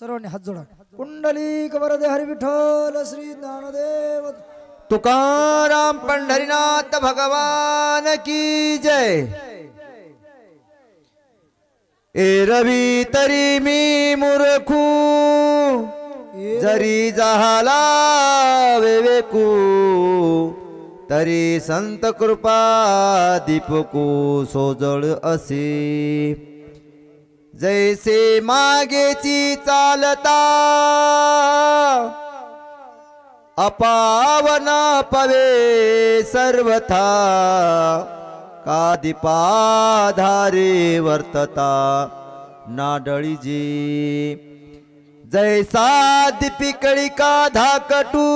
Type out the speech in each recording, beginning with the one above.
सर्वांनी हात जोडा. कुंडली वरदे हरी विठ्ठल श्री ज्ञानदेव. तुकाराम पंढरीनाथ भगवान की जय. ए रवी तरी मी मूर्खू जरी जहाला वेवेकू तरी संत कृपा दीपकू सोजळ असे. जैसे मागेची चालता। अपावन पवे सर्वथा। कादिपाधारे वर्तता। नाडळीजी जैसा दीपिकळी का धाकटू।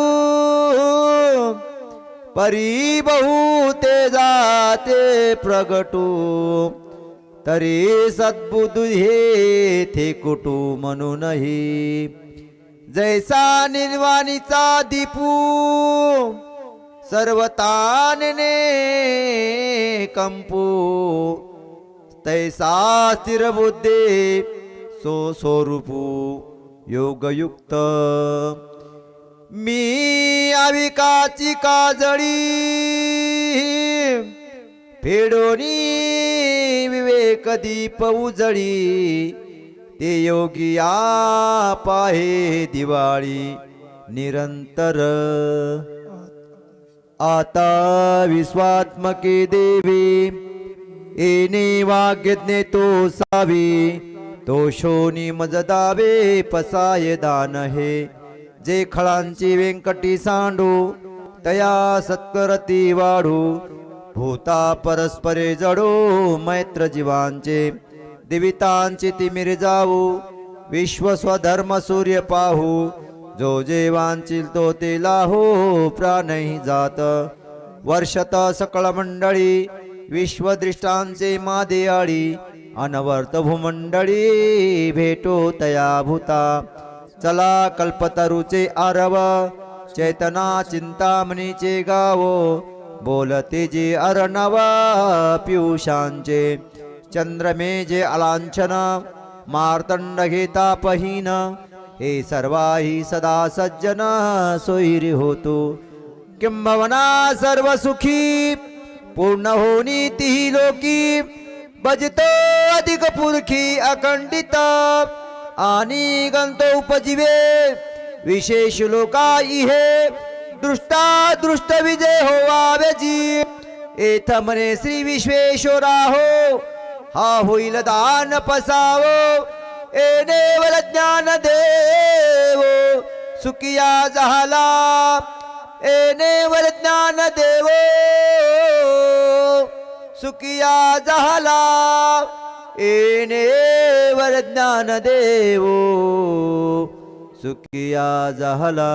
परी बहु ते जाते प्रगटू। तरी सद्बुद्धू हे थे कुटू म्हणूनही. जैसा निर्वाणीचा दीपू सर्वतानने कंपू. तैसा स्थिर बुद्धे सो स्वरूपू योगयुक्त. मी आविकाची काजळी फेडोनी एक दीप उजळी ते योगी पाहे दिवाळी निरंतर. आता विश्वात्मके देवी येणे वाग्यज्ञे तो सावी तो शोनी मजदावे पसाय दान हे. जे खळांची व्यंकटी सांडू तया सत्करती वाढू भूता परस्परे जडो मैत्र जीवांचे दिवितांची तिमिर जाऊ विश्व स्वधर्म सूर्य पाहू जो जेवांची तो ते लाहो प्राणही जात. वर्षत सकळ मंडळी विश्वदृष्टांचे मादे आळी अनवर्त भूमंडळी भेटो तया भूता. चला कल्पतरुचे आरव चेतना चिंतामणीचे गावो बोलते जे अर्णव पियुषांचे. चंद्रमेजे अलांछन मार्तंड घेता पहीन हे सर्वाही सदा सज्जन सोयरी होतो. किंबवना सर्व सुखी पूर्ण होनी तिही लोकी भजतो अधिक पुरखी अखंडित. आणि गंतो उपजीवे विशेष लोका इहे दृष्टा दृष्ट विजय होवावे जी। एथ म्हणे श्री विश्वेश्वरा हो हा होईल दान पसावो। ए ज्ञान देव सुखिया झाला ए ज्ञान देव सुखिया झाला ए ज्ञान देव सुखिया झाला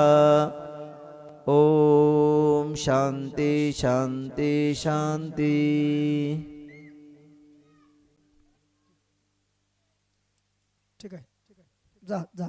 ओम शांती शांती शांती। ठीक आहे. जा जा.